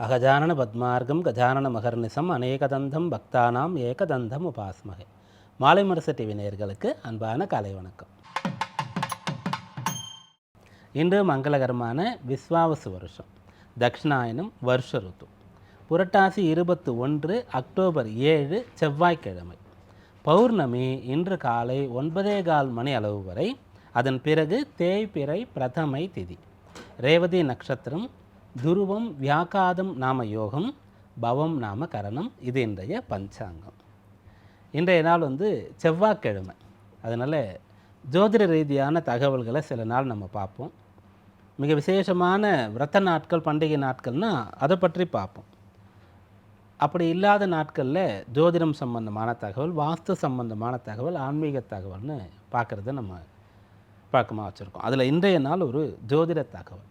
அகஜானன பத்மார்க்கம் கஜானன மகர்நிசம் அநேகதந்தம் பக்தானாம் ஏகதந்தம் உபாஸ்மகை. மாலை முரசு டிவி நேயர்களுக்கு அன்பான காலை வணக்கம். இன்று மங்களகரமான விஸ்வாவசு வருஷம். தக்ஷிணாயனம் வருஷ ருத்து. புரட்டாசி இருபத்து ஒன்று அக்டோபர் ஏழு செவ்வாய்க்கிழமை. பௌர்ணமி இன்று காலை ஒன்பதே கால் மணி அளவு வரை அதன் பிறகு தேய்பிறை பிரதமை திதி. ரேவதி நட்சத்திரம் துருவம் வியாக்காதம் நாம யோகம் பவம் நாம கரணம் இது இன்றைய பஞ்சாங்கம். இன்றைய நாள் வந்து செவ்வாய்க்கிழமை. அதனால் ஜோதிட ரீதியான தகவல்களை சில நாள் நம்ம பார்ப்போம். மிக விசேஷமான விரத நாட்கள் பண்டிகை நாட்கள்னால் அதை பற்றி பார்ப்போம். அப்படி இல்லாத நாட்களில் ஜோதிடம் சம்பந்தமான தகவல் வாஸ்து சம்பந்தமான தகவல் ஆன்மீக தகவல்னு பார்க்குறத நம்ம பழக்கமாக வச்சுருக்கோம். அதில் இன்றைய நாள் ஒரு ஜோதிட தகவல்.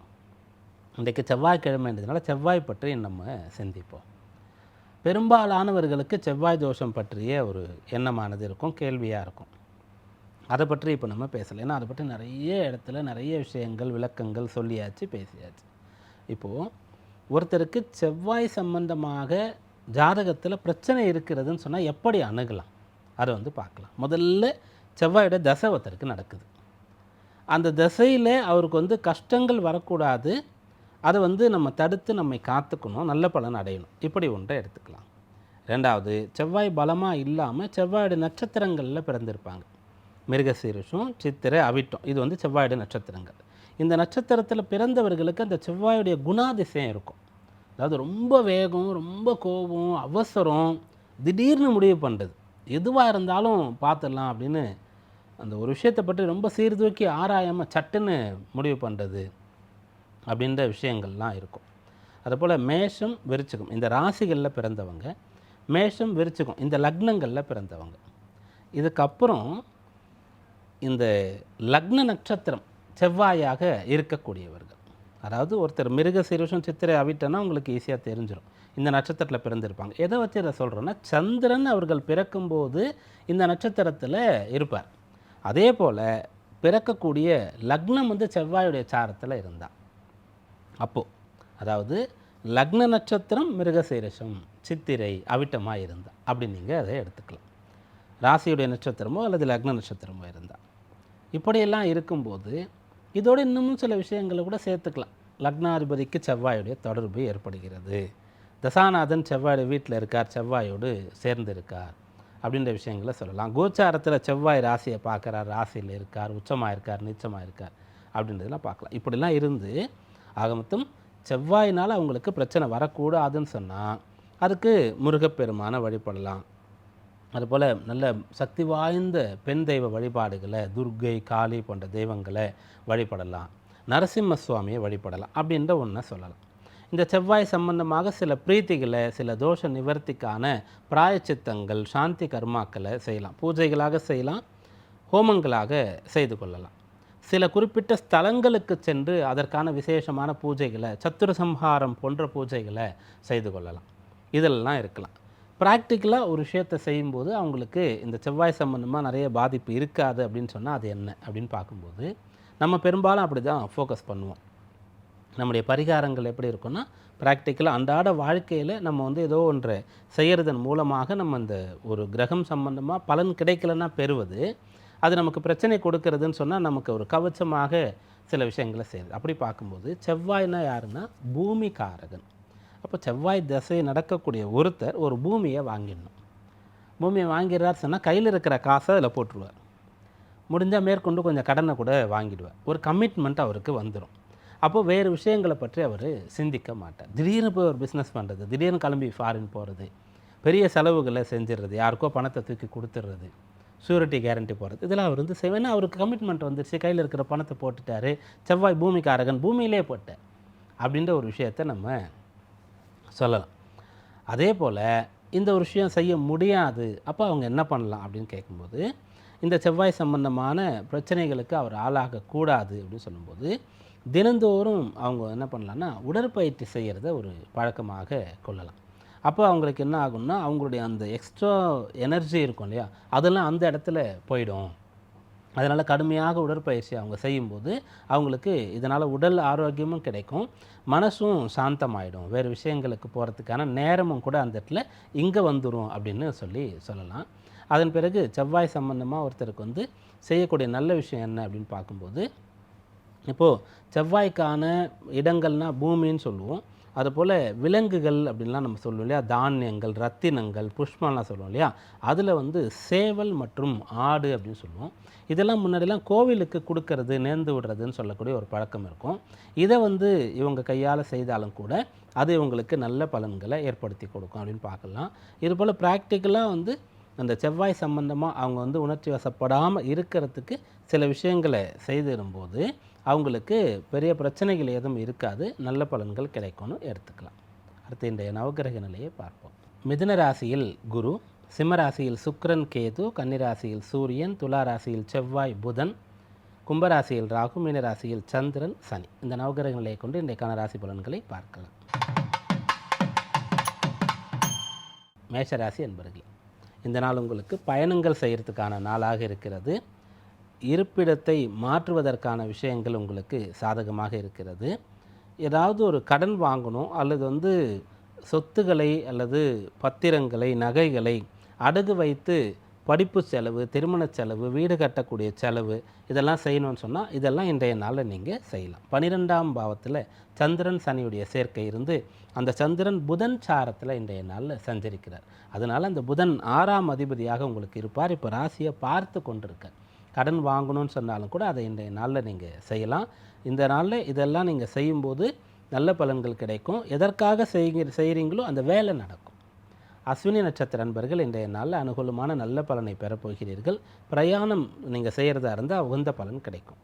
இன்றைக்கு செவ்வாய்க்கிழமைன்றதுனால செவ்வாய் பற்றி நம்ம சிந்திப்போம். பெரும்பாலானவர்களுக்கு செவ்வாய் தோஷம் பற்றிய ஒரு எண்ணமானது இருக்கும் கேள்வியாக இருக்கும். அதை பற்றி இப்போ நம்ம பேசலை. ஏன்னா அதை பற்றி நிறைய இடத்துல நிறைய விஷயங்கள் விளக்கங்கள் சொல்லியாச்சு பேசியாச்சு. இப்போது ஒருத்தருக்கு செவ்வாய் சம்பந்தமாக ஜாதகத்தில் பிரச்சனை இருக்கிறதுன்னு சொன்னால் எப்படி அணுகலாம்? அதை வந்து பார்க்கலாம். முதல்ல செவ்வாயோட தசை ஒருத்தருக்கு நடக்குது. அந்த தசையில் அவருக்கு வந்து கஷ்டங்கள் வரக்கூடாது. அதை வந்து நம்ம தடுத்து நம்மை காத்துக்கணும் நல்ல பலன் அடையணும். இப்படி ஒன்றை எடுத்துக்கலாம். ரெண்டாவது செவ்வாய் பலமாக இல்லாமல் செவ்வாயோட நட்சத்திரங்களில் பிறந்திருப்பாங்க. மிருகசீரிஷம் சித்திரை அவிட்டம் இது வந்து செவ்வாயோட நட்சத்திரங்கள். இந்த நட்சத்திரத்தில் பிறந்தவர்களுக்கு அந்த செவ்வாயுடைய குணாதிசயம் இருக்கும். அதாவது ரொம்ப வேகம் ரொம்ப கோபம் அவசரம் திடீர்னு முடிவு பண்ணுறது எதுவாக இருந்தாலும் பார்த்துடலாம் அப்படின்னு அந்த ஒரு விஷயத்தை பற்றி ரொம்ப சீர்தூக்கி ஆராயாமல் சட்டுன்னு முடிவு பண்ணுறது அப்படின்ற விஷயங்கள்லாம் இருக்கும். அதுபோல் மேஷம் விருச்சிகம். இந்த ராசிகளில் பிறந்தவங்க மேஷம் விருச்சிகம். இந்த லக்னங்களில் பிறந்தவங்க. இதுக்கப்புறம் இந்த லக்ன நட்சத்திரம் செவ்வாயாக இருக்கக்கூடியவர்கள். அதாவது ஒருத்தர் மிருக சிறுஷம் சித்திரை அவிட்டனா உங்களுக்கு ஈஸியாக தெரிஞ்சிடும் இந்த நட்சத்திரத்தில் பிறந்திருப்பாங்க. எதை வச்சு இதை சொல்கிறோன்னா சந்திரன் அவர்கள் பிறக்கும்போது இந்த நட்சத்திரத்தில் இருப்பார். அதே போல் பிறக்கக்கூடிய லக்னம் வந்து செவ்வாயுடைய சாரத்தில் இருந்தால் அப்போது அதாவது லக்ன நட்சத்திரம் மிருகசீரஷம் சித்திரை அவிட்டமாக இருந்தால் அப்படி நீங்கள் அதை எடுத்துக்கலாம். ராசியுடைய நட்சத்திரமோ அல்லது லக்ன நட்சத்திரமோ இருந்தால் இப்படியெல்லாம் இருக்கும்போது இதோடு இன்னமும் சில விஷயங்களை கூட சேர்த்துக்கலாம். லக்னாதிபதிக்கு செவ்வாயுடைய தொடர்பு ஏற்படுகிறது. தசாநாதன் செவ்வாய் வீட்டில் இருக்கார் செவ்வாயோடு சேர்ந்து இருக்கார் அப்படின்ற விஷயங்களை சொல்லலாம். கோச்சாரத்தில் செவ்வாய் ராசியை பார்க்குறார் ராசியில் இருக்கார் உச்சமாக இருக்கார் நீச்சமாக இருக்கார் அப்படின்றதெல்லாம் பார்க்கலாம். இப்படிலாம் இருந்து ஆக மொத்தம் செவ்வாயினால் அவங்களுக்கு பிரச்சனை வரக்கூடாதுன்னு சொன்னால் அதுக்கு முருகப்பெருமானை வழிபடலாம். அதுபோல் நல்ல சக்தி வாய்ந்த பெண் தெய்வ வழிபாடுகளை துர்க்கை காளி போன்ற தெய்வங்களை வழிபடலாம். நரசிம்ம சுவாமியை வழிபடலாம் அப்படின்ற ஒன்றை சொல்லலாம். இந்த செவ்வாய் சம்பந்தமாக சில பிரீத்திகளை சில தோஷ நிவர்த்திக்கான பிராயச்சித்தங்கள் சாந்தி கர்மாக்களை செய்யலாம். பூஜைகளாக செய்யலாம் ஹோமங்களாக செய்து கொள்ளலாம். சில குறிப்பிட்ட ஸ்தலங்களுக்கு சென்று அதற்கான விசேஷமான பூஜைகளை சத்துர சம்ஹாரம் போன்ற பூஜைகளை செய்து கொள்ளலாம். இதெல்லாம் இருக்கலாம். ப்ராக்டிக்கலாக ஒரு விஷயத்தை செய்யும்போது அவங்களுக்கு இந்த செவ்வாய் சம்மந்தமாக நிறைய பாதிப்பு இருக்காது அப்படின்னு சொன்னால் அது என்ன அப்படின்னு பார்க்கும்போது நம்ம பெரும்பாலும் அப்படி தான் ஃபோக்கஸ் பண்ணுவோம். நம்முடைய பரிகாரங்கள் எப்படி இருக்குன்னா ப்ராக்டிக்கலாக அன்றாட வாழ்க்கையில் நம்ம வந்து ஏதோ ஒன்றை செய்கிறதன் மூலமாக நம்ம இந்த ஒரு கிரகம் சம்பந்தமாக பலன் கிடைக்கலன்னா பெறுவது அது நமக்கு பிரச்சனை கொடுக்கறதுன்னு சொன்னால் நமக்கு ஒரு கவச்சமாக சில விஷயங்களை செய்யுது. அப்படி பார்க்கும்போது செவ்வாய்னா யாருன்னா? பூமி காரகன் அப்போ செவ்வாய் திசை நடக்கக்கூடிய ஒருத்தர் ஒரு பூமியை வாங்கிடணும். பூமியை வாங்கிடுறார் சொன்னால் கையில் இருக்கிற காசை அதில் போட்டுருவார். முடிஞ்சால் மேற்கொண்டு கொஞ்சம் கடனை கூட வாங்கிடுவார். ஒரு கமிட்மெண்ட் அவருக்கு வந்துடும் அப்போது வேறு விஷயங்களை பற்றி அவர் சிந்திக்க மாட்டார். திடீர்னு போய் ஒரு பிஸ்னஸ் பண்ணுறது திடீர்னு கிளம்பி ஃபாரின் போகிறது பெரிய செலவுகளை செஞ்சிடுறது யாருக்கோ பணத்தை தூக்கி கொடுத்துட்றது ஷூரிட்டி கேரண்டி போகிறது இதெல்லாம் அவர் வந்து ஏன்னா அவருக்கு கமிட்மெண்ட் வந்துருச்சு. கையில் இருக்கிற பணத்தை போட்டுட்டாரு. செவ்வாய் பூமிக்காரகன் பூமியிலே போட்டார். அப்படின்ற ஒரு விஷயத்தை நம்ம சொல்லலாம். அதே போல் இந்த ஒரு விஷயம் செய்ய முடியாது. அப்போ அவங்க என்ன பண்ணலாம் அப்படின்னு கேட்கும்போது இந்த செவ்வாய் சம்பந்தமான பிரச்சனைகளுக்கு அவர் ஆளாகக்கூடாது அப்படின்னு சொல்லும்போது தினந்தோறும் அவங்க என்ன பண்ணலான்னா உடற்பயிற்சி செய்கிறத ஒரு பழக்கமாக கொள்ளலாம். அப்போ அவங்களுக்கு என்ன ஆகும்னா அவங்களுடைய அந்த எக்ஸ்ட்ரா எனர்ஜி இருக்கும் இல்லையா? அதெல்லாம் அந்த இடத்துல போயிடும். அதனால் கடுமையாக உடற்பயிற்சி அவங்க செய்யும்போது அவங்களுக்கு இதனால் உடல் ஆரோக்கியமும் கிடைக்கும். மனசும் சாந்தமாயிடும். வேறு விஷயங்களுக்கு போகிறதுக்கான நேரமும் கூட அந்த இடத்துல இங்கே வந்துடும் அப்படின்னு சொல்லி சொல்லலாம். அதன் பிறகு செவ்வாய் சம்பந்தமாக ஒருத்தருக்கு வந்து செய்யக்கூடிய நல்ல விஷயம் என்ன அப்படின்னு பார்க்கும்போது இப்போது செவ்வாய்க்கான இடங்கள்னால் பூமின்னு சொல்லுவோம். அதுபோல் விலங்குகள் அப்படின்லாம் நம்ம சொல்லுவோம் இல்லையா? தானியங்கள் ரத்தினங்கள் புஷ்பம்லாம் சொல்லுவோம் இல்லையா? அதில் வந்து சேவல் மற்றும் ஆடு அப்படின்னு சொல்லுவோம். இதெல்லாம் முன்னாடிலாம் கோவிலுக்கு கொடுக்கறது நேர்ந்து விடுறதுன்னு சொல்லக்கூடிய ஒரு பழக்கம் இருக்கும். இதை வந்து இவங்க கையால் செய்தாலும் கூட அது இவங்களுக்கு நல்ல பலன்களை ஏற்படுத்தி கொடுக்கும் அப்படின்னு பார்க்கலாம். இதுபோல் ப்ராக்டிக்கலாக வந்து அந்த செவ்வாய் சம்பந்தமாக அவங்க வந்து உணர்ச்சி வசப்படாமல் இருக்கிறதுக்கு சில விஷயங்களை செய்திடும்போது அவங்களுக்கு பெரிய பிரச்சனைகள் எதுவும் இருக்காது. நல்ல பலன்கள் கிடைக்கும்னு எடுத்துக்கலாம். அடுத்து இன்றைய நவகிரக நிலையை பார்ப்போம். மிதுன ராசியில் குரு சிம்மராசியில் சுக்ரன் கேது கன்னிராசியில் சூரியன் துலா ராசியில் செவ்வாய் புதன் கும்பராசியில் ராகு மீனராசியில் சந்திரன் சனி. இந்த நவகிரக நிலையை கொண்டு இன்றைக்கான ராசி பலன்களை பார்க்கலாம். மேஷராசி என்பர்களே இந்த நாள் உங்களுக்கு பயணங்கள் செய்கிறதுக்கான நாளாக இருக்கிறது. இருப்பிடத்தை மாற்றுவதற்கான விஷயங்கள் உங்களுக்கு சாதகமாக இருக்கிறது. ஏதாவது ஒரு கடன் வாங்கணும் அல்லது வந்து சொத்துக்களை அல்லது பத்திரங்களை நகைகளை அடகு வைத்து படிப்பு செலவு திருமண செலவு வீடு கட்டக்கூடிய செலவு இதெல்லாம் செய்யணும்னு சொன்னால் இதெல்லாம் இன்றைய நாளில் நீங்கள் செய்யலாம். பன்னிரெண்டாம் பாவத்தில் சந்திரன் சனியுடைய சேர்க்கை இருந்து அந்த சந்திரன் புதன் சாரத்தில் இன்றைய நாளில் சஞ்சரிக்கிறார். அதனால் அந்த புதன் ஆறாம் அதிபதியாக உங்களுக்கு இருப்பார். இப்போ ராசியை பார்த்து கொண்டிருக்கார் கடன் வாங்கணும்னு சொன்னாலும் கூட அதை இன்றைய நாளில் நீங்கள் செய்யலாம். இந்த நாளில் இதெல்லாம் நீங்கள் செய்யும்போது நல்ல பலன்கள் கிடைக்கும். எதற்காக செய்கிற செய்கிறீங்களோ அந்த வேலை நடக்கும். அஸ்வினி நட்சத்திர அன்பர்கள் இன்றைய நாளில் அனுகூலமான நல்ல பலனை பெறப்போகிறீர்கள் பிரயாணம் நீங்கள் செய்கிறதா இருந்தால் உகந்த பலன் கிடைக்கும்.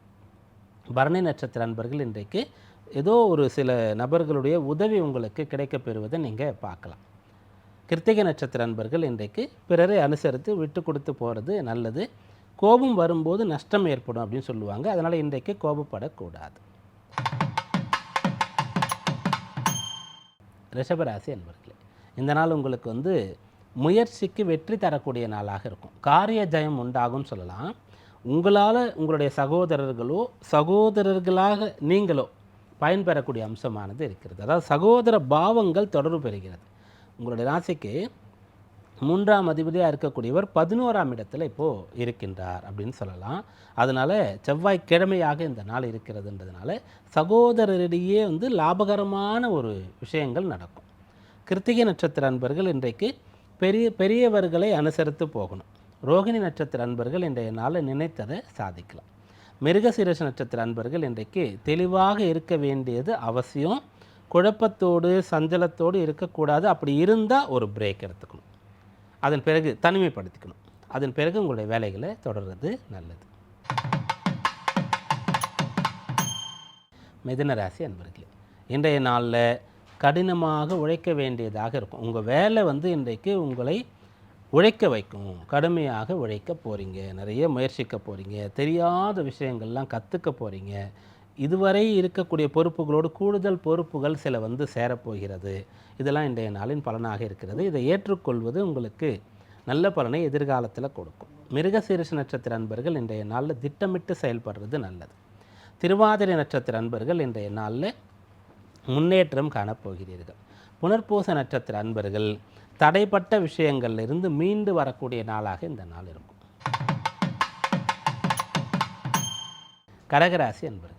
பரணி நட்சத்திர அன்பர்கள் இன்றைக்கு ஏதோ ஒரு சில நபர்களுடைய உதவி உங்களுக்கு கிடைக்கப் பெறுவதை நீங்கள் பார்க்கலாம். கிருத்திகை நட்சத்திர அன்பர்கள் இன்றைக்கு பிறரை அனுசரித்து விட்டு கொடுத்து போகிறது நல்லது. கோபம் வரும்போது நஷ்டம் ஏற்படும் அப்படின்னு சொல்லுவாங்க. அதனால் இன்றைக்கு கோபப்படக்கூடாது. ரிஷபராசி அன்பர்களே இந்த நாள் உங்களுக்கு வந்து முயற்சிக்கு வெற்றி தரக்கூடிய நாளாக இருக்கும். காரிய ஜெயம் உண்டாகும்னு சொல்லலாம். உங்களால் உங்களுடைய சகோதரர்களோ சகோதரர்களாக நீங்களோ பயன்பெறக்கூடிய அம்சமானது இருக்கிறது. அதாவது சகோதர பாவங்கள் தொடர்பு பெறுகிறது. உங்களுடைய ராசிக்கு மூன்றாம் அதிபதியாக இருக்கக்கூடியவர் பதினோராம் இடத்துல இப்போது இருக்கின்றார் அப்படின்னு சொல்லலாம். அதனால் செவ்வாய்க்கிழமையாக இந்த நாள் இருக்கிறதுன்றதுனால சகோதரரிடையே வந்து லாபகரமான ஒரு விஷயங்கள் நடக்கும். கிருத்திகை நட்சத்திர அன்பர்கள் இன்றைக்கு பெரிய பெரியவர்களை அனுசரித்து போகணும். ரோகிணி நட்சத்திர அன்பர்கள் இன்றைய நாளில் நினைத்ததை சாதிக்கலாம். மிருகசீரஷ நட்சத்திர அன்பர்கள் இன்றைக்கு தெளிவாக இருக்க வேண்டியது அவசியம். குழப்பத்தோடு சஞ்சலத்தோடு இருக்கக்கூடாது. அப்படி இருந்தால் ஒரு பிரேக் எடுத்துக்கணும். அதன் பிறகு தனிமைப்படுத்திக்கணும். அதன் பிறகு உங்களுடைய வேலைகளை தொடர்றது நல்லது. மிதுன ராசி அன்பர்களே இன்றைய நாளில் கடினமாக உழைக்க வேண்டியதாக இருக்கும். உங்கள் வேலை வந்து இன்றைக்கு உங்களை உழைக்க வைக்கும். கடுமையாக உழைக்க போகிறீங்க நிறைய முயற்சிக்க போகிறீங்க தெரியாத விஷயங்கள்லாம் கற்றுக்க போகிறீங்க இதுவரை இருக்கக்கூடிய பொறுப்புகளோடு கூடுதல் பொறுப்புகள் சில வந்து சேரப்போகிறது. இதெல்லாம் இன்றைய நாளின் பலனாக இருக்கிறது. இதை ஏற்றுக்கொள்வது உங்களுக்கு நல்ல பலனை எதிர்காலத்தில் கொடுக்கும். மிருகசீரிஷ நட்சத்திர அன்பர்கள் இன்றைய நாளில் திட்டமிட்டு செயல்படுறது நல்லது. திருவாதிரை நட்சத்திர அன்பர்கள் இன்றைய நாளில் முன்னேற்றம் காணப்போகிறீர்கள். புனர்பூச நட்சத்திர அன்பர்கள் தடைப்பட்ட விஷயங்கள்லிருந்து மீண்டு வரக்கூடிய நாளாக இந்த நாள் இருக்கும். கடகராசி அன்பர்கள்.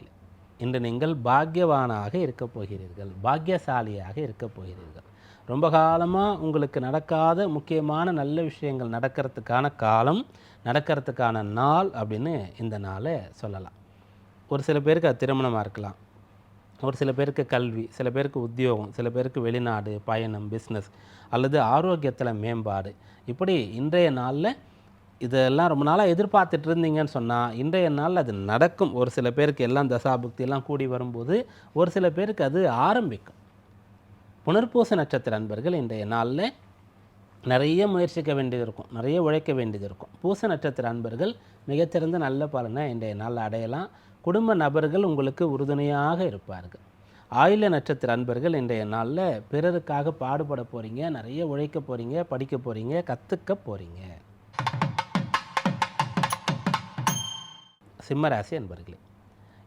இன்று நீங்கள் பாக்கியவானாக இருக்கப் போகிறீர்கள் பாக்கியசாலியாக இருக்கப் போகிறீர்கள். ரொம்ப காலமாக உங்களுக்கு நடக்காத முக்கியமான நல்ல விஷயங்கள் நடக்கிறதுக்கான காலம் நடக்கிறதுக்கான நாள் அப்படின்னு இந்த நாளை சொல்லலாம். ஒரு சில பேருக்கு அது திருமணமாக இருக்கலாம். ஒரு சில பேருக்கு கல்வி சில பேருக்கு உத்தியோகம் சில பேருக்கு வெளிநாடு பயணம் பிஸ்னஸ் அல்லது ஆரோக்கியத்தில் மேம்பாடு. இப்படி இன்றைய நாளில் இதெல்லாம் ரொம்ப நாளாக எதிர்பார்த்துட்டு இருந்தீங்கன்னு சொன்னால் இன்றைய நாளில் அது நடக்கும். ஒரு சில பேருக்கு எல்லாம் தசாபுக்தியெல்லாம் கூடி வரும்போது ஒரு சில பேருக்கு அது ஆரம்பிக்கும். புனர்பூச நட்சத்திர அன்பர்கள் இன்றைய நாளில் நிறைய முயற்சிக்க வேண்டியது இருக்கும். நிறைய உழைக்க வேண்டியது இருக்கும். பூச நட்சத்திர அன்பர்கள் மிகச்சிறந்த நல்ல பலனை இன்றைய நாளில் அடையலாம். குடும்ப நபர்கள் உங்களுக்கு உறுதுணையாக இருப்பார்கள். ஆயுள நட்சத்திர அன்பர்கள் இன்றைய நாளில் பிறருக்காக பாடுபட போகிறீங்க நிறைய உழைக்க போகிறீங்க படிக்க போகிறீங்க கற்றுக்க போகிறீங்க சிம்மராசி என்பர்களே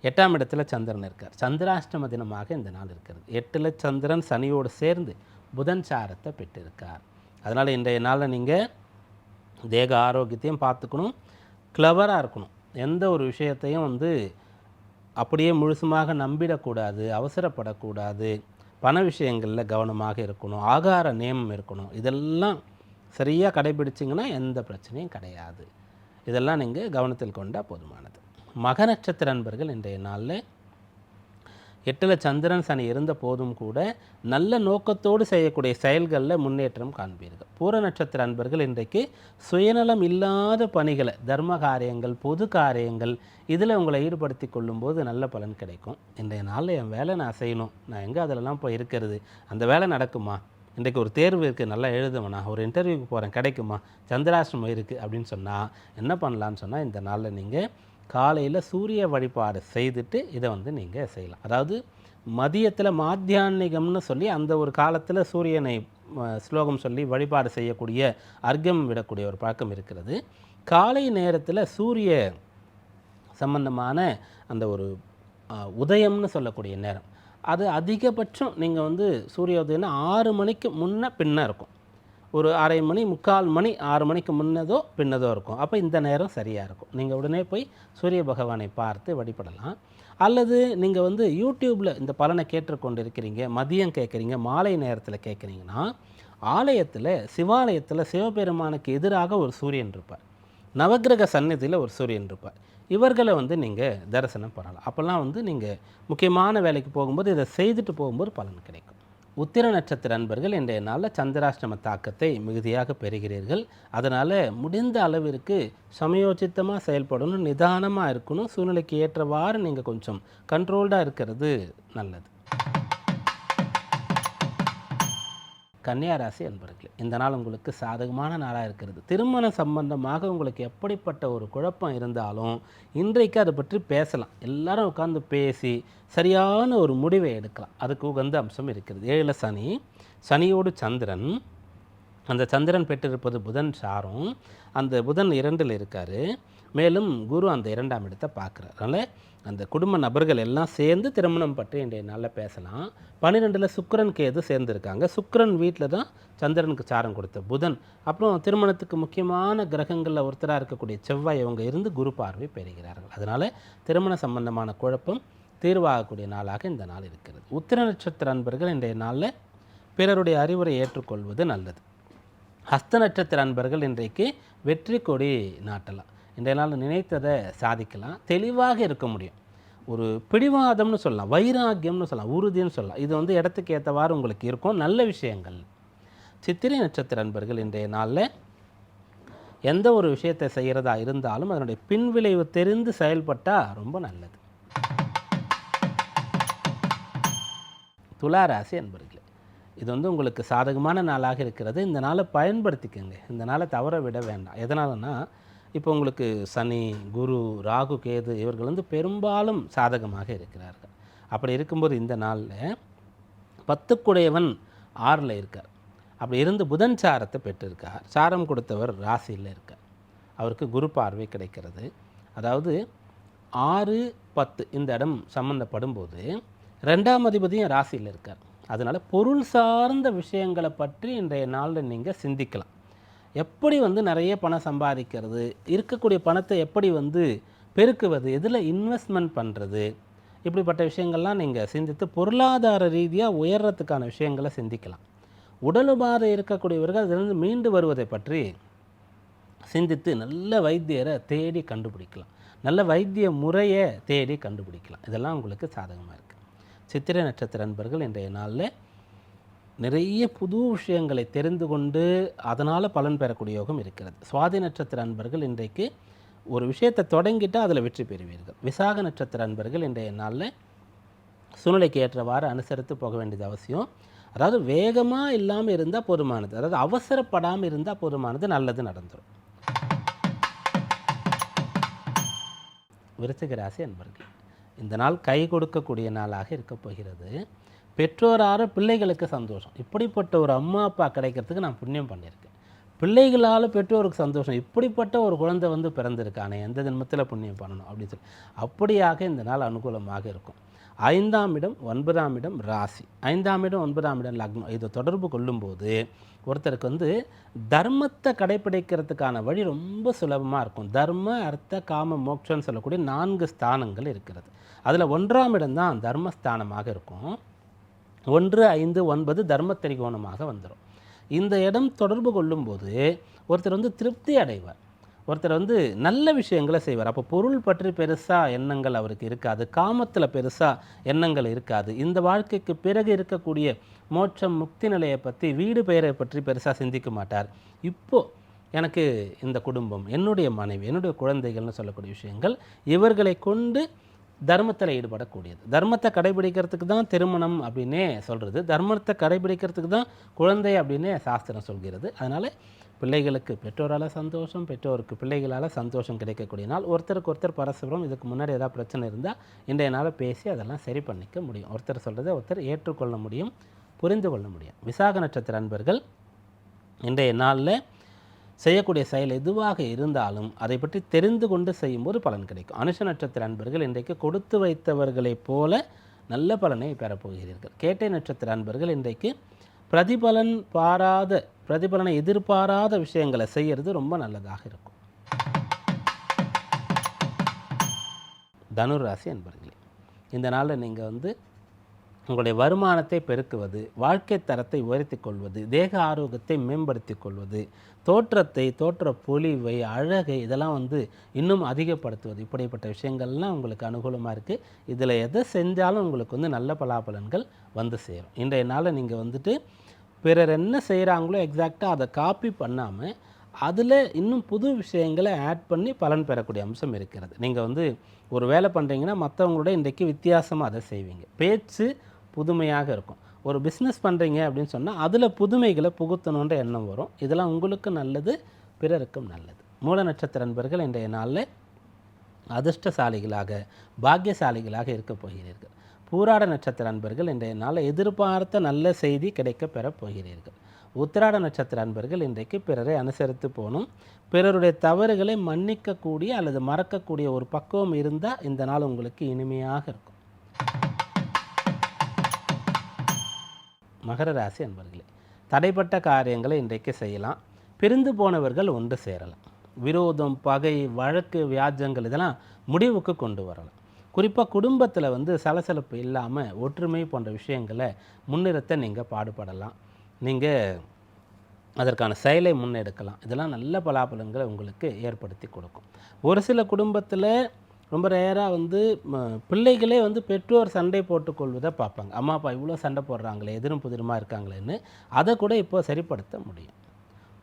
எட்டாம் இடத்துல சந்திரன் இருக்கார். சந்திராஷ்டம தினமாக இந்த நாள் இருக்கிறது. எட்டில் சந்திரன் சனியோடு சேர்ந்து புதன் சாரத்தை பெற்றிருக்கார். அதனால் இன்றைய நாளில் நீங்கள் தேக ஆரோக்கியத்தையும் பார்த்துக்கணும் கிளவராக இருக்கணும். எந்த ஒரு விஷயத்தையும் வந்து அப்படியே முழுசுமாக நம்பிடக்கூடாது அவசரப்படக்கூடாது. பண விஷயங்களில் கவனமாக இருக்கணும் ஆகார நியமம் இருக்கணும். இதெல்லாம் சரியாக கடைபிடிச்சிங்கன்னா எந்த பிரச்சனையும் கிடையாது. இதெல்லாம் நீங்கள் கவனத்தில் கொண்டால் போதுமானது. மக நட்சத்திர அன்பர்கள் இன்றைய நாளில் எட்டில் சந்திரன் சனி இருந்த போதும் கூட நல்ல நோக்கத்தோடு செய்யக்கூடிய செயல்களில் முன்னேற்றம் காண்பீர்கள். பூர நட்சத்திர அன்பர்கள் இன்றைக்கு சுயநலம் இல்லாத பணிகளை தர்ம காரியங்கள் பொது காரியங்கள் இதில் உங்களை ஈடுபடுத்தி கொள்ளும்போது நல்ல பலன் கிடைக்கும். இன்றைய நாளில் என் வேலை நான் செய்யணும். நான் எங்கே அதிலலாம் போய் இருக்கிறது? அந்த வேலை நடக்குமா? இன்றைக்கு ஒரு தேர்வு இருக்குது நல்லா எழுதுவனா? ஒரு இன்டர்வியூக்கு போகிறேன் கிடைக்குமா? சந்திராசிரமம் இருக்குது அப்படின்னு சொன்னால் என்ன பண்ணலான்னு சொன்னால் இந்த நாளில் நீங்கள் காலையில் சூரிய வழிபாடு செய்துட்டு இதை வந்து நீங்கள் செய்யலாம். அதாவது மதியத்தில் மாத்தியான்கம்னு சொல்லி அந்த ஒரு காலத்தில் சூரியனை ஸ்லோகம் சொல்லி வழிபாடு செய்யக்கூடிய அர்க்கம் விடக்கூடிய ஒரு பழக்கம் இருக்கிறது. காலை நேரத்தில் சூரிய சம்பந்தமான அந்த ஒரு உதயம்னு சொல்லக்கூடிய நேரம். அது அதிகபட்சம் நீங்கள் வந்து சூரிய உதயம்னா ஆறு மணிக்கு முன்ன பின்ன இருக்கும். ஒரு அரை மணி முக்கால் மணி ஆறு மணிக்கு முன்னதோ பின்னதோ இருக்கும். அப்போ இந்த நேரம் சரியாக இருக்கும். நீங்கள் உடனே போய் சூரிய பகவானை பார்த்து வழிபடலாம். அல்லது நீங்கள் வந்து யூடியூப்பில் இந்த பலனை கேட்டுக்கொண்டு இருக்கிறீங்க மதியம் கேட்குறீங்க மாலை நேரத்தில் கேட்குறீங்கன்னா ஆலயத்தில் சிவாலயத்தில் சிவபெருமானுக்கு எதிராக ஒரு சூரியன் இருப்பார். நவக்கிரக சந்நிதியில் ஒரு சூரியன் இருப்பார். இவர்களை வந்து நீங்கள் தரிசனம் பண்ணலாம். அப்போல்லாம் வந்து நீங்கள் முக்கியமான வேலைக்கு போகும்போது இதை செய்துட்டு போகும்போது பலன் கிடைக்கும். உத்திர நட்சத்திர அன்பர்கள் இன்றைய நாளில் சந்திராஷ்டம தாக்கத்தை மிகுதியாக பெறுகிறீர்கள். அதனால் முடிந்த அளவிற்கு சமயோசித்தமாக செயல்படணும் நிதானமாக இருக்கணும் சூழ்நிலைக்கு ஏற்றவாறு நீங்கள் கொஞ்சம் கண்ட்ரோல்டாக இருக்கிறது நல்லது. கன்னியா ராசி அன்பர்களே இந்த நாள் உங்களுக்கு சாதகமான நாளாக இருக்கிறது. திருமணம் சம்பந்தமாக உங்களுக்கு எப்படிப்பட்ட ஒரு குழப்பம் இருந்தாலும் இன்றைக்கு அதை பற்றி பேசலாம். எல்லாரும் உட்காந்து பேசி சரியான ஒரு முடிவை எடுக்கலாம். அதுக்கு உகந்த அம்சம் இருக்கிறது. ஏழில் சனி சனியோடு சந்திரன். அந்த சந்திரன் பெற்றிருப்பது புதன் சாரும். அந்த புதன் இரண்டில் இருக்கார். மேலும் குரு அந்த இரண்டாம் இடத்தை பார்க்குறார். அதனால் அந்த குடும்ப நபர்கள் எல்லாம் சேர்ந்து திருமணம் பற்றி இன்றைய நாளில் பேசலாம். பன்னிரெண்டில் சுக்கரன் கேது சேர்ந்துருக்காங்க. சுக்கரன் வீட்டில் தான் சந்திரனுக்கு சாரம் கொடுத்த புதன். அப்புறம் திருமணத்துக்கு முக்கியமான கிரகங்களில் ஒருத்தராக இருக்கக்கூடிய செவ்வாய் இவங்க இருந்து குரு பார்வை பெறுகிறார்கள். அதனால் திருமண சம்பந்தமான குழப்பம் தீர்வாகக்கூடிய நாளாக இந்த நாள் இருக்கிறது. உத்திர நட்சத்திர அன்பர்கள் இன்றைய நாளில் பிறருடைய அறிவுரை ஏற்றுக்கொள்வது நல்லது. ஹஸ்த நட்சத்திர அன்பர்கள் இன்றைக்கு வெற்றி கொடி நாட்டலாம். இன்றைய நினைத்ததை சாதிக்கலாம். தெளிவாக இருக்க முடியும். ஒரு பிடிவாதம்னு சொல்லலாம் வைராக்கியம்னு சொல்லலாம் உறுதின்னு சொல்லலாம். இது வந்து இடத்துக்கு ஏற்றவாறு உங்களுக்கு இருக்கும். நல்ல விஷயங்கள். சித்திரை நட்சத்திர அன்பர்கள் இன்றைய நாளில் எந்த ஒரு விஷயத்தை செய்கிறதா இருந்தாலும் அதனுடைய பின்விளைவு தெரிந்து செயல்பட்டால் ரொம்ப நல்லது. துலா ராசி அன்பர்களே இது வந்து உங்களுக்கு சாதகமான நாளாக இருக்கிறது. இந்த நாளை பயன்படுத்திக்கங்க. இந்த நாளை தவற விட வேண்டாம். எதனாலன்னா இப்போ உங்களுக்கு சனி குரு ராகு கேது இவர்கள் வந்து பெரும்பாலும் சாதகமாக இருக்கிறார்கள். அப்படி இருக்கும்போது இந்த நாளில் பத்துக்குடையவன் ஆறில் இருக்கார். அப்படி இருந்து புதன் சாரத்தை பெற்றிருக்கார். சாரம் கொடுத்தவர் ராசியில் இருக்கார். அவருக்கு குரு பார்வை கிடைக்கிறது. அதாவது ஆறு பத்து இந்த இடம் சம்மந்தப்படும் போது ரெண்டாம் அதிபதியும் ராசியில் இருக்கார். அதனால் பொருள் சார்ந்த விஷயங்களை பற்றி இன்றைய நாளில் நீங்கள் சிந்திக்கலாம். எப்படி வந்து நிறைய பணம் சம்பாதிக்கிறது இருக்கக்கூடிய பணத்தை எப்படி வந்து பெருக்குவது எதில் இன்வெஸ்ட்மெண்ட் பண்ணுறது இப்படிப்பட்ட விஷயங்கள்லாம் நீங்கள் சிந்தித்து பொருளாதார ரீதியாக உயர்றதுக்கான விஷயங்களை சிந்திக்கலாம். உடல் உபாதை இருக்கக்கூடியவர்கள் அதிலிருந்து மீண்டு வருவதை பற்றி சிந்தித்து நல்ல வைத்தியரை தேடி கண்டுபிடிக்கலாம். நல்ல வைத்திய முறையை தேடி கண்டுபிடிக்கலாம். இதெல்லாம் உங்களுக்கு சாதகமாக இருக்குது சித்திரை நட்சத்திர நண்பர்கள் இன்றைய நாளில் நிறைய புது விஷயங்களை தெரிந்து கொண்டு அதனால் பலன் பெறக்கூடிய யோகம் இருக்கிறது. சுவாதி நட்சத்திர அன்பர்கள் இன்றைக்கு ஒரு விஷயத்தை தொடங்கிட்டால் அதில் வெற்றி பெறுவீர்கள். விசாக நட்சத்திர அன்பர்கள் இன்றைய நாளில் சூழ்நிலைக்கு ஏற்றவாறு அனுசரித்து போக வேண்டியது அவசியம். அதாவது வேகமாக இல்லாமல் இருந்தால் போதுமானது. அதாவது அவசரப்படாமல் இருந்தால் போதுமானது நல்லது நடந்துடும் விருச்சிக ராசி அன்பர்கள் இந்த நாள் கை கொடுக்கக்கூடிய நாளாக இருக்கப் போகிறது. பெற்றோரார பிள்ளைகளுக்கு சந்தோஷம். இப்படிப்பட்ட ஒரு அம்மா அப்பா கிடைக்கிறதுக்கு நான் புண்ணியம் பண்ணியிருக்கேன். பிள்ளைகளால் பெற்றோருக்கு சந்தோஷம். இப்படிப்பட்ட ஒரு குழந்தை வந்து பிறந்திருக்கானே எந்த ஜென்மத்தில் புண்ணியம் பண்ணணும் அப்படின்னு சொல்லி. அப்படியாக இந்த நாள் அனுகூலமாக இருக்கும். ஐந்தாம் இடம் ஒன்பதாம் இடம் ராசி. ஐந்தாம் இடம் ஒன்பதாம் இடம் லக்னம். இதை தொடர்பு கொள்ளும்போது ஒருத்தருக்கு வந்து தர்மத்தை கடைப்பிடிக்கிறதுக்கான வழி ரொம்ப சுலபமாக இருக்கும். தர்ம அர்த்த காம மோட்சம்னு சொல்லக்கூடிய நான்கு ஸ்தானங்கள் இருக்கிறது. அதில் ஒன்றாம் இடம் தான் தர்மஸ்தானமாக இருக்கும். ஒன்று ஐந்து ஒன்பது தர்ம திரிகோணமாக வந்துடும் இந்த இடம் தொடர்பு கொள்ளும்போது ஒருத்தர் வந்து திருப்தி அடைவார். ஒருத்தர் வந்து நல்ல விஷயங்களை செய்வார். அப்போ பொருள் பற்றி பெருசாக எண்ணங்கள் அவருக்கு இருக்காது. காமத்தில் பெருசாக எண்ணங்கள் இருக்காது. இந்த வாழ்க்கைக்கு பிறகு இருக்கக்கூடிய மோட்சம் முக்தி நிலையை பற்றி வீடு பெயரை பற்றி பெருசாக சிந்திக்க மாட்டார். இப்போ எனக்கு இந்த குடும்பம் என்னுடைய மனைவி என்னுடைய குழந்தைகள்னு சொல்லக்கூடிய விஷயங்கள் இவர்களை கொண்டு தர்மத்தில் ஈடுபடக்கூடியது. தர்மத்தை கடைபிடிக்கிறதுக்கு தான் திருமணம் அப்படின்னே சொல்கிறது தர்மத்தை கடைபிடிக்கிறதுக்கு தான் குழந்தை அப்படின்னே சாஸ்திரம் சொல்கிறது. அதனால் பிள்ளைகளுக்கு பெற்றோரால் சந்தோஷம் பெற்றோருக்கு பிள்ளைகளால் சந்தோஷம் கிடைக்கக்கூடிய நாள். ஒருத்தருக்கு ஒருத்தர் பரஸ்பரம் இதுக்கு முன்னாடி ஏதாவது பிரச்சனை இருந்தால் இன்றைய நாளில் பேசி அதெல்லாம் சரி பண்ணிக்க முடியும். ஒருத்தர் சொல்கிறத ஒருத்தர் ஏற்றுக்கொள்ள முடியும் புரிந்து கொள்ள முடியும். விசாக நட்சத்திர அன்பர்கள் இன்றைய நாளில் செய்யக்கூடிய செயல் எதுவாக இருந்தாலும் அதை பற்றி தெரிந்து கொண்டு செய்யும்போது பலன் கிடைக்கும். அனுஷ நட்சத்திர அன்பர்கள் இன்றைக்கு கொடுத்து வைத்தவர்களைப் போல நல்ல பலனை பெறப்போகிறீர்கள் கேட்டை நட்சத்திர அன்பர்கள் இன்றைக்கு பிரதிபலன் பாராத பிரதிபலனை எதிர்பாராத விஷயங்களை செய்யறது ரொம்ப நல்லதாக இருக்கும். தனுராசி அன்பர்களே இந்த நாளில் நீங்கள் வந்து உங்களுடைய வருமானத்தை பெருக்குவது வாழ்க்கை தரத்தை உயர்த்தி கொள்வது தேக ஆரோக்கியத்தை மேம்படுத்தி கொள்வது தோற்றத்தை தோற்ற பொலிவை அழகை இதெல்லாம் வந்து இன்னும் அதிகப்படுத்துவது. இப்படிப்பட்ட விஷயங்கள்லாம் உங்களுக்கு அனுகூலமாக இருக்குது இதில் எதை செஞ்சாலும் உங்களுக்கு வந்து நல்ல பலாபலன்கள் வந்து சேரும். இன்றைய நாளில் நீங்கள் வந்துட்டு பிறர் என்ன செய்கிறாங்களோ எக்ஸாக்டாக அதை காப்பி பண்ணாமல் அதில் இன்னும் புது விஷயங்களை ஆட் பண்ணி பலன் பெறக்கூடிய அம்சம் இருக்கிறது. நீங்கள் வந்து ஒரு வேலை பண்ணுறீங்கன்னா மற்றவங்களோட இன்றைக்கு வித்தியாசமாக அதை செய்வீங்க. பேச்சு புதுமையாக இருக்கும். ஒரு பிஸ்னஸ் பண்ணுறீங்க அப்படின்னு சொன்னால் அதில் புதுமைகளை புகுத்தணுன்ற எண்ணம் வரும். இதெல்லாம் உங்களுக்கு நல்லது பிறருக்கும் நல்லது. மூல நட்சத்திர நண்பர்கள் இன்றைய நாளில் அதிர்ஷ்டசாலிகளாக பாக்கியசாலிகளாக இருக்கப் போகிறீர்கள். பூராட நட்சத்திர அன்பர்கள் இன்றைய நாளில் எதிர்பார்த்த நல்ல செய்தி கிடைக்க பெறப் போகிறீர்கள். உத்திராட நட்சத்திர அன்பர்கள் இன்றைக்கு பிறரை அனுசரித்து போகணும். பிறருடைய தவறுகளை மன்னிக்கக்கூடிய அல்லது மறக்கக்கூடிய ஒரு பக்குவம் இருந்தால் இந்த நாள் உங்களுக்கு இனிமையாக இருக்கும். மகர ராசி அன்பர்களே தடைப்பட்ட காரியங்களை இன்றைக்கு செய்யலாம். பிரிந்து போனவர்கள் ஒன்று சேரலாம். விரோதம் பகை வழக்கு வியாஜங்கள் இதெல்லாம் முடிவுக்கு கொண்டு வரலாம். குறிப்பாக குடும்பத்தில் வந்து சலசலப்பு இல்லாமல் ஒற்றுமை போன்ற விஷயங்களை முன்னிறுத்த நீங்கள் பாடுபடலாம். நீங்கள் அதற்கான செயலை முன்னெடுக்கலாம். இதெல்லாம் நல்ல பலாபலங்களை உங்களுக்கு ஏற்படுத்தி கொடுக்கும். ஒரு சில குடும்பத்தில் ரொம்ப ரேராக வந்து பிள்ளைகளே வந்து பெற்றோர் சண்டை போட்டுக்கொள்வதை பார்ப்பாங்க. அம்மா அப்பா இவ்வளோ சண்டை போடுறாங்களே எதிரும் புதிரமாக இருக்காங்களேன்னு அதை கூட இப்போ சரிப்படுத்த முடியும்.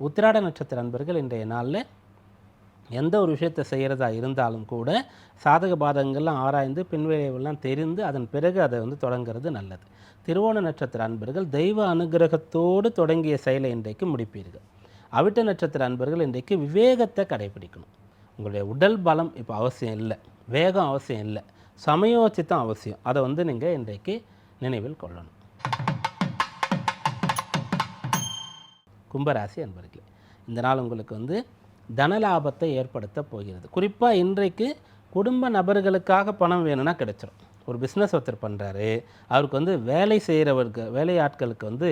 உத்திராட நட்சத்திர அன்பர்கள் இன்றைய நாளில் எந்த ஒரு விஷயத்தை செய்கிறதா இருந்தாலும் கூட சாதக பாதகங்கள்லாம் ஆராய்ந்து பின்விளைவெல்லாம் தெரிந்து அதன் பிறகு அதை வந்து தொடங்குறது நல்லது. திருவோண நட்சத்திர அன்பர்கள் தெய்வ அனுகிரகத்தோடு தொடங்கிய செயலை இன்றைக்கு முடிப்பீர்கள். அவிட்ட நட்சத்திர அன்பர்கள் இன்றைக்கு விவேகத்தை கடைபிடிக்கணும். உங்களுடைய உடல் பலம் இப்போ அவசியம் இல்லை. வேகம் அவசியம் இல்லை. சமயோச்சித்தம் அவசியம். அதை வந்து நீங்கள் இன்றைக்கு நினைவில் கொள்ளணும். கும்பராசி அன்பர்களே இந்த நாள் உங்களுக்கு வந்து தனலாபத்தை ஏற்படுத்த போகிறது. குறிப்பாக இன்றைக்கு குடும்ப நபர்களுக்காக பணம் வேணும்னா கிடைச்சிரும். ஒரு பிஸ்னஸ் ஒருத்தர் பண்ணுறாரு அவருக்கு வந்து வேலை செய்கிறவருக்கு வேலையாட்களுக்கு வந்து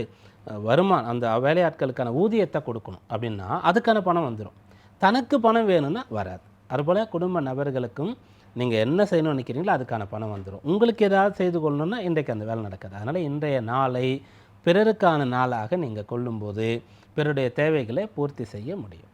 வருமானம் அந்த வேலையாட்களுக்கான ஊதியத்தை கொடுக்கணும். அப்படின்னா அதுக்கான பணம் வந்துடும் தனக்கு பணம் வேணும்னா வராது. அதுபோல் குடும்ப நபர்களுக்கும் நீங்கள் என்ன செய்யணும்னு நினைக்கிறீங்களோ அதுக்கான பணம் வந்துடும் உங்களுக்கு ஏதாவது செய்து கொள்ளணும்னா இன்றைக்கு அந்த வேலை நடக்காது. அதனால் இன்றைய நாளை பிறருக்கான நாளாக நீங்கள் கொள்ளும்போது பிறருடைய தேவைகளை பூர்த்தி செய்ய முடியும்.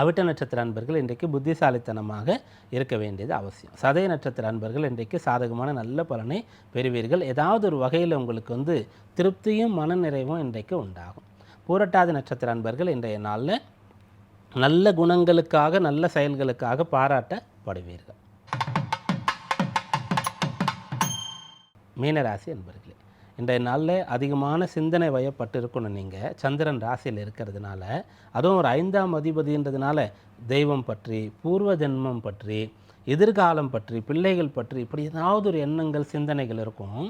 அவிட்ட நட்சத்திர அன்பர்கள் இன்றைக்கு புத்திசாலித்தனமாக இருக்க வேண்டியது அவசியம். சதய நட்சத்திர அன்பர்கள் இன்றைக்கு சாதகமான நல்ல பலனை பெறுவீர்கள். ஏதாவது ஒரு வகையில் உங்களுக்கு வந்து திருப்தியும் மனநிறைவும் இன்றைக்கு உண்டாகும். பூரட்டாதி நட்சத்திர அன்பர்கள் இன்றைய நாளில் நல்ல குணங்களுக்காக நல்ல செயல்களுக்காக பாராட்டப்படுவீர்கள். மீனராசி என்பர்களே இன்றைய நாளில் அதிகமான சிந்தனை வயப்பட்டு இருக்கணும் நீங்கள் சந்திரன் ராசியில் இருக்கிறதுனால அதுவும் ஒரு ஐந்தாம் அதிபதின்றதுனால தெய்வம் பற்றி பூர்வ ஜென்மம் பற்றி எதிர்காலம் பற்றி பிள்ளைகள் பற்றி இப்படி ஏதாவது ஒரு எண்ணங்கள் சிந்தனைகள் இருக்கும்.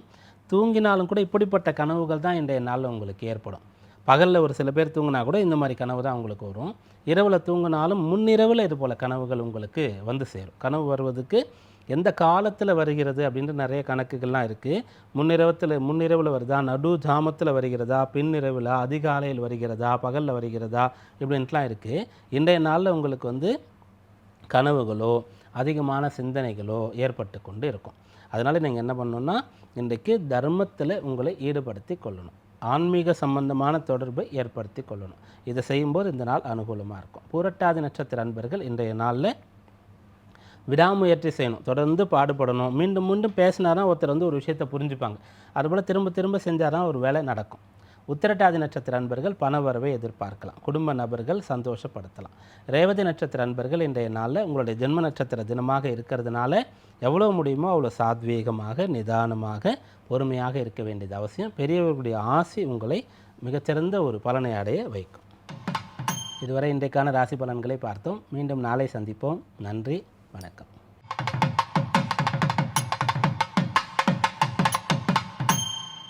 தூங்கினாலும் கூட இப்படிப்பட்ட கனவுகள் தான் இன்றைய நாளில் உங்களுக்கு ஏற்படும். பகலில் ஒரு சில பேர் தூங்கினா கூட இந்த மாதிரி கனவு தான் உங்களுக்கு வரும். இரவில் தூங்கினாலும் முன்னிரவில் இது போல் கனவுகள் உங்களுக்கு வந்து சேரும். கனவு வருவதுக்கு எந்த காலத்தில் வருகிறது அப்படின்ற நிறைய கணக்குகள்லாம் இருக்குது முன்னிரவத்தில் முன்னிரவில் வருதா? நடு ஜாமத்தில் வருகிறதா? பின்னிரவில் அதிகாலையில் வருகிறதா? பகலில் வருகிறதா? இப்படின்ட்டுலாம் இருக்குது இன்றைய நாளில் உங்களுக்கு வந்து கனவுகளோ அதிகமான சிந்தனைகளோ ஏற்பட்டு கொண்டு இருக்கும். அதனால் நீங்கள் என்ன பண்ணணும்னா இன்றைக்கு தர்மத்தில் உங்களை ஈடுபடுத்தி கொள்ளணும். ஆன்மீக சம்பந்தமான தொடர்பை ஏற்படுத்தி கொள்ளணும். இதை செய்யும்போது இந்த நாள் அனுகூலமாக இருக்கும். பூரட்டாதி நட்சத்திர அன்பர்கள் இன்றைய நாளில் விடாமுயற்சி செய்யணும் தொடர்ந்து பாடுபடணும். மீண்டும் மீண்டும் பேசினாதான் ஒருத்தர் வந்து ஒரு விஷயத்தை புரிஞ்சுப்பாங்க. அதுபோல் திரும்ப திரும்ப செஞ்சாதான் ஒரு வேலை நடக்கும். உத்திரட்டாதி நட்சத்திர அன்பர்கள் பணவரவை எதிர்பார்க்கலாம். குடும்ப நபர்கள் சந்தோஷப்படுத்தலாம். ரேவதி நட்சத்திர அன்பர்கள் இன்றைய நாளில் உங்களுடைய ஜென்ம நட்சத்திர தினமாக இருக்கிறதுனால எவ்வளோ முடியுமோ அவ்வளோ சாத்வீகமாக நிதானமாக பொறுமையாக இருக்க வேண்டியது அவசியம். பெரியவர்களுடைய ஆசி உங்களை மிகச்சிறந்த ஒரு பலனை அடைய வைக்கும். இதுவரை இன்றைக்கான ராசி பலன்களை பார்த்தோம். மீண்டும் நாளை சந்திப்போம். நன்றி. வணக்கம்.